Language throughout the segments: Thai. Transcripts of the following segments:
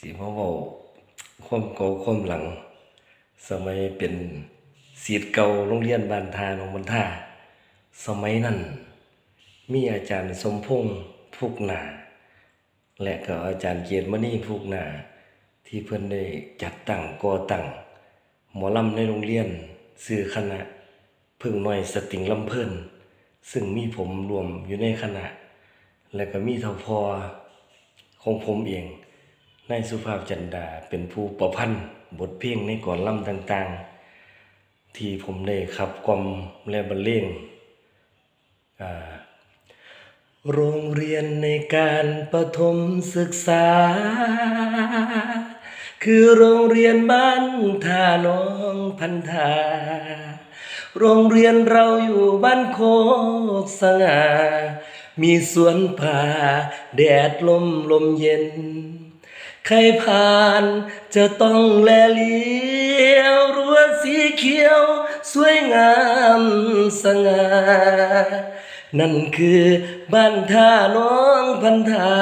สีมาเว้าความเก่าความหลัง สมัยเป็นศิษย์เก่าโรงเรียนบ้านทาหนองบันทาสมัยนั้น มีอาจารย์สมพงษ์พุกนา และก็อาจารย์เกียรติมณีพุกนา ที่เพิ่อนได้จัดตั้งก่อตั้งหมอลำในโรงเรียนชื่อคณะพึ่งน้อยสติงลำเพิ่นซึ่งมีผมรวมอยู่ในคณะ และก็มีเท่าพอของผมเอง นายสุภาพจันดาเป็นผู้ประพันธ์บทเพลงในก่อนลำต่างๆ ที่ผมได้ขับกลอมและบรรเลงโรงเรียนในการประถมศึกษา คือโรงเรียนบ้านท่าน้องพันธาโรงเรียนเราอยู่บ้านโคกสง่ามีสวนผ่าแดดลมลมเย็น ใครผ่านจะต้องแลเลี้ยวรั้วสีเขียว สวยงามสง่านั่นคือบ้านท่าน้องพันธา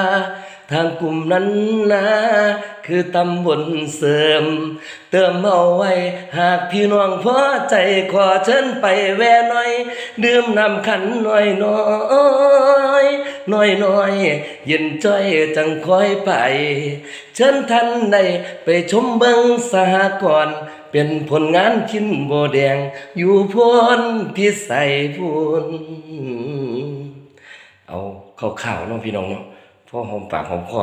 ทางกลุ่มนั้นนะคือตำบลเสริม เติมเอาไว้ หากพี่น้องพอใจขอเชิญไปแวะหน่อย ดื่มน้ำขันหน่อยน้อย น้อยน้อยเย็นจ้อยจังคอยไป เชิญท่านได้ไปชมเบิงสหกรณ์เป็นผลงานชิ้นโบแดง อยู่พ้นพิสัยพูนเอาข่าวๆเนาะพี่น้องเนาะพ่อหอมปากหอมคอ